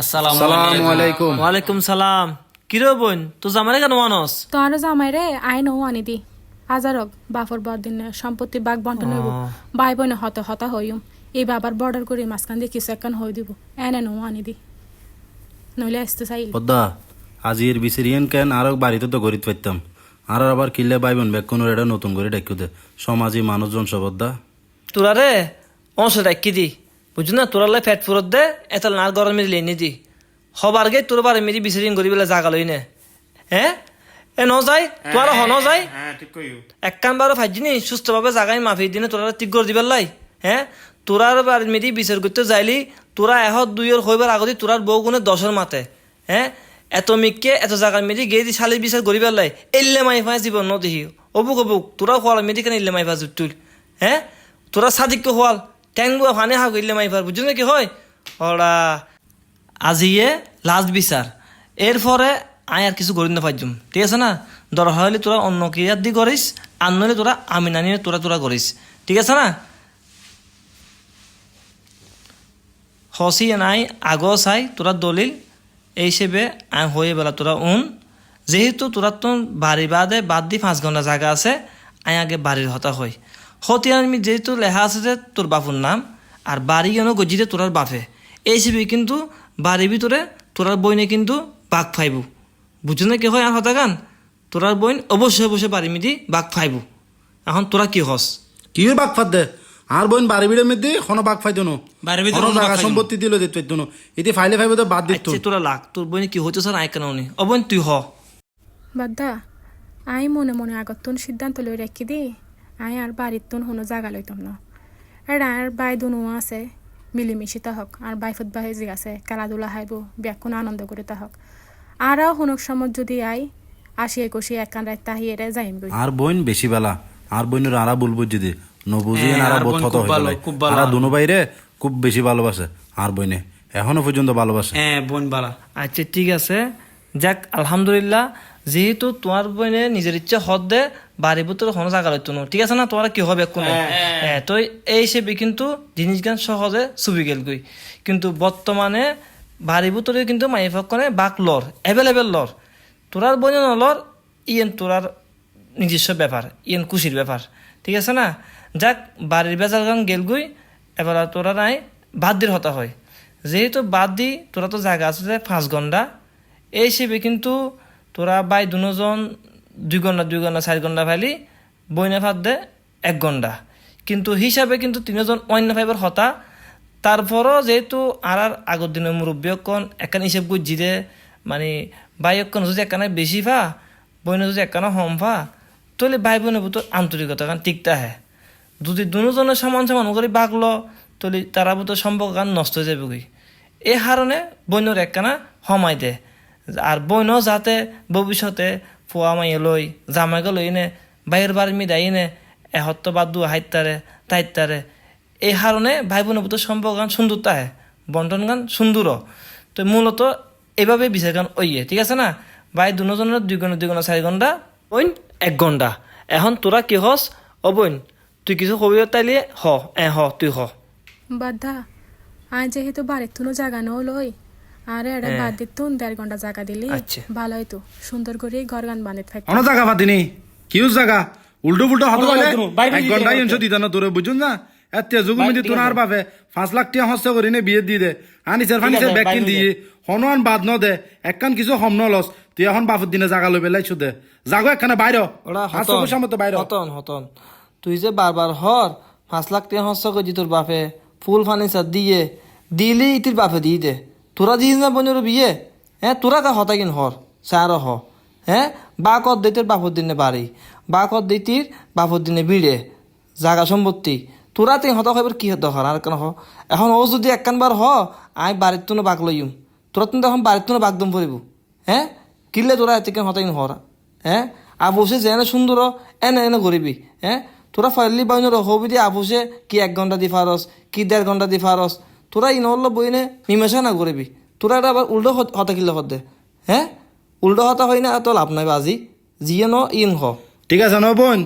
আসসালামু সালামু আলাইকুম। ওয়ালাইকুম সালাম। কিরে বোন তো জামারে কেন মানুষ তো আরও জামাই রে আইন ও আনি দি। আজারক বাফর বরদিন সম্পত্তি বাঘ বন্টন হইব। ভাই বোন হত হতা হইম। এই বাবার বর্ডার করে মাঝখান দিয়ে কিছু একখান হই দিব। এনে নো আনি দি। নইলে আসতে চাইল। পদ্মা আজির বিসিরিয়ান কেন আর বাড়িতে তো গরিত পাইতাম। আর আবার কিল্লে বাইবেন বেকুনের এটা নতুন করে ডাকিও দে। সমাজী মানুষজন সবদ্দা তোরা রে অংশ রাখি দি। বুঝছ না তোরা লাই ফ্যাট ফুরত দে এত নার গরম মেরে লেনি দি হবার গে তোর বারে মেরি বিচারিং করি বেলা জাগা লই নে। হ্যাঁ এ ন যাই তোরা হ ন যাই। এক কান বারো ফাইজিনি সুস্থভাবে জাগাই মাফি দিনে তোরা ঠিক করে দিবার লাই। হ্যাঁ তোরার বার মেরি বিচার করতে যাইলি তোরা এহত দুইয়ের হইবার আগতে তোরার বউ গুণে দশের মাতে। হ্যাঁ এত মিককে এত জায়গার মেরি গিয়ে দি শালি বিচার করিবার লাই। এল্লে মাই ফাঁস জীবন ন অবুক অবুক তোরা হওয়াল মেরি কেন এল্লে মাই ফাঁস তুল হ্যাঁ তোরা সাদিককে হওয়াল ট্যাং বুয়া ফানে হাক এল্লে মাই ফার বুঝছ না কি হয়? ওরা আজিয়ে লাস্ট বিচার। এরপরে আয় আর কিছু করি না পারজুম ঠিক আছে না? দরকার হলে তোরা অন্য ক্রিয়ার দি করিস, আর নইলে তোরা আমি নানি তোরা তোরা করিস। ঠিক আছে না? হসি নাই, আগ চাই, তোরা দলিল, এই হিসেবে আয় হয়ে বেলা তোরা উন। যেহেতু তোরা তো বাড়ি বাদে বাদ দি পাঁচ ঘণ্টা জায়গা আছে আয় আগে বাড়ির হতা হয় হতি আমি যেহেতু লেখা আছে যে তোর বাপুর নাম আর বাড়ি কেন গজিতে তোরার বাপে। এই হিসেবে কিন্তু বাড়ির ভিতরে তোরার বইনে কিন্তু বাঘ ফাইব। বুঝছ না কি হয় আর হতা গান? তোরার বইন অবশ্যই অবশ্যই বাড়ি মিদি বাঘ ফাইব। এখন তোরা কি হস? কি বাক ফাদ দে আর বইন বাড়ি বিড়ে মধ্যে কোনো বাক ফাইতো নো। বাড়ির ভিতরে কোনো বাঘ জায়গা ফাইতো সম্পত্তি দিল দিত পাইতো নো এতে ফাইলে ফাইবে তো বাদ দিত। আচ্ছা তোরা লাগ। তোর বইনে কি হচ্ছে স্যার আয় কেন উনি? অবন তুই হ। বাদ্দা আই মনে মনে আগত সিদ্ধান্ত লই রাখি দি। আই আর বাড়ির তুন হনো জাগা লইতাম না। আর আর বাই দুনো আছে মিলিমিশি তাহক। আর বাইফত বাহে জি আছে খেলাধুলা হাইব ব্যাকুন আনন্দ করে তাহক। আরও হুনক সময় যদি আই আসি একুশি একখান রাত তাহি এরে যাইম গই আর বোন বেশি বেলা। আর বোনের আরা বলব যদি হ্যাঁ, আর বোধ হত। আর দুনো বাইরে খুব বেশি ভালোবাসে আর বইনে। এখনও পর্যন্ত ভালোবাসে হ্যাঁ বোন বালা। আচ্ছা ঠিক আছে। যাক আলহামদুলিল্লাহ। যেহেতু তোমার বোনে নিজের ইচ্ছা হদ দে বাড়ির ভিতরে কোনো জায়গা লইতো না। ঠিক আছে না? তোমার কি হবে কোনো হ্যাঁ তো এই হিসেবে কিন্তু জিনিস গান সহজে ছবি গেল গই। কিন্তু বর্তমানে বাড়ির ভিতরে কিন্তু মাই ফকনে বাক লর অ্যাভেলেবেল লর। তোরার বোনে নলর ইয়েন তোরার নিজস্ব ব্যাপার ইয়েন খুশির ব্যাপার। ঠিক আছে না? যাক বাড়ির বেজার গান গেল গই এবার তোরা নাই বাদ দির হতা হয়। যেহেতু বাদ দি তোরা তো জায়গা আছে যে পাঁচ ঘণ্টা। এই হিসেবে কিন্তু তোরা বাই দুজন, দুই ঘণ্টা দুই ঘণ্টা, চার ঘণ্টা ফাইলি বইনে ফাঁদ দে, এক ঘণ্টা। কিন্তু হিসাবে কিন্তু তিনজন অন্য ফাইবার হতা। তারপরও যেহেতু আর আর আগের দিনের মুরব্বী অকন, একান হিসেব গুজি দে মানে বাই যদি একানে বেশি ফা বইনে যদি একানে হম ফা, তাহলে ভাই বোনের ভিতর আন্তরিকতা, কারণ টিকতে হয়। যদি দুজনের সমান সমান করে বাগল তাহলে তারা ভিতর সম্পর্ক গান নষ্ট হয়ে যাবে এই কারণে বইনের একখানা সমাই দে। আর বইন যাতে ভবিষ্যতে ফুয়া মাইয়ে লই জামাইকে লই নে বাইরের বাড়ি মি দায়ী নে এহত্ত বাদু হাইতারে তাইতারে এই কারণে ভাই বোনের ভিতর সম্পর্ক গান সুন্দরতা হয় বন্টন গান সুন্দর তো মূলত এভাবে বিচার গান ওইয়ে ঠিক আছে না? ভাই দুজনের দুই ঘণ্টা দুই ঘণ্টা চারি ঘণ্টা বইন এক ঘণ্টা এখন তোরা কি হস ও বইন তুই কিছু কবি তাইলে হ এ হ তুই হ। বাদ্দা আই যেহেতু বাড়ির তুনো জাগা নো লই আর এড়ে বাদ দিত তুন দেড় ঘণ্টা জাগা দিলি। আচ্ছা। ভালো হইতো সুন্দর করে ঘর গান বানিয়ে অন জায়গা পাতিনি কিউ জায়গা উল্টো পুল্টো হতো বলে এক দিয়ে ঘণ্টা দিত না তোরে বুঝুন না? এত যুগ মধ্যে তোর আর বাপে পাঁচ লাখ টাকা হস্ত করি নে বিয়ে দিয়ে দে। আনিসের ফানিসের ব্যাগ কিন দিয়ে। হনুয়ান বাদ ন দে একখান কিছু হম ন লস। তুই এখন বাপের দিনে জাগা লই পেলাইছো দে। জাগো একখানে বাইর। ওরা বাইর। হতন হতন। তুই যে বারবার হর পাঁচ লাখ টাকা হস্ত করছি তোর বাপে ফুল ফার্নিচার দিয়ে দিলি ইতির বাপে দিয়ে দে। তোরা দিস না বোনের বিয়ে হ্যাঁ তোরা কা হতা কিন হর সার হ হ্যাঁ বা কর দিতির বাপর দিনে বাড়ি বা কর দিতির বাপর দিনে বিড়ে জাগা সম্পত্তি। তোরা তুই হতা হইবার কি হতে হর আর কেন হ? এখন ও যদি একখানবার হ, আই বাড়ির তুনো বাঘ লইম তোরা কিন্তু এখন বাড়ির তুনো বাগদম পড়িব হ্যাঁ কিনলে তোরা এত কেন হতাইন হর হ্যাঁ আবসে যেনে সুন্দর এনে এনে করিবি হ্যাঁ তোরা ফাইলি বাইনের হবি দিয়ে আবসে কি এক ঘণ্টা দি ফারস কি দেড় ঘণ্টা দি ফারস তোরা ইন বই বইনে মিমেশা না করবি তোরা এটা আবার উল্টো হতা কিনলে হত দে। হ্যাঁ উল্টো হতা হয় না তো লাভ নাই বাজি যিয়ে ন ইন হ। ঠিক আছে ন বোন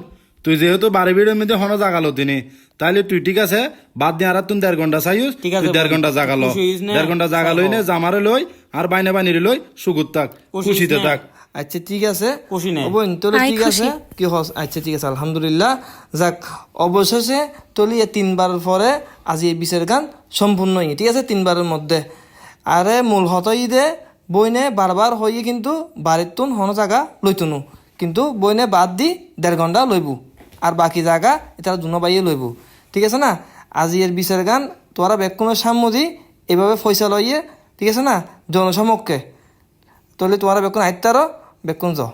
তুই যেহেতু বাড়ি বিড়ে মধ্যে হন জাগা দিনে তাহলে তুই ঠিক আছে বাদ দিয়ে আর তুমি দেড় ঘণ্টা চাইস দেড় ঘণ্টা জাগালো দেড় ঘণ্টা জাগা লই নে জামারে লই আর বাইনা বানিয়ে লই সুগুত থাক খুশি খুশিতে থাক। আচ্ছা ঠিক আছে? বোন তোর ঠিক আছে। কি হস? আচ্ছা ঠিক আছে আলহামদুলিল্লাহ। যাক অবশেষে তলি এ তিনবার পরে আজি এই বিশের গান সম্পূর্ণ হই ঠিক আছে তিনবারের মধ্যে। আরে মূল হতই দে বইনে বারবার হইয়ে কিন্তু বাড়ির তুন হন জায়গা লইতুনু। কিন্তু বইনে বাদ দি দেড় ঘণ্টা লইবু। আর বাকি জায়গা এটা দুনো বাইয়ে লইবু। ঠিক আছে না? আজি এর বিশের গান তোরা বেকুনের সাম্য দি এভাবে পয়সা লইয়ে ঠিক আছে না? জনসমক্ষে তাহলে তোমার বেকুন আইতারও বেকুন যাও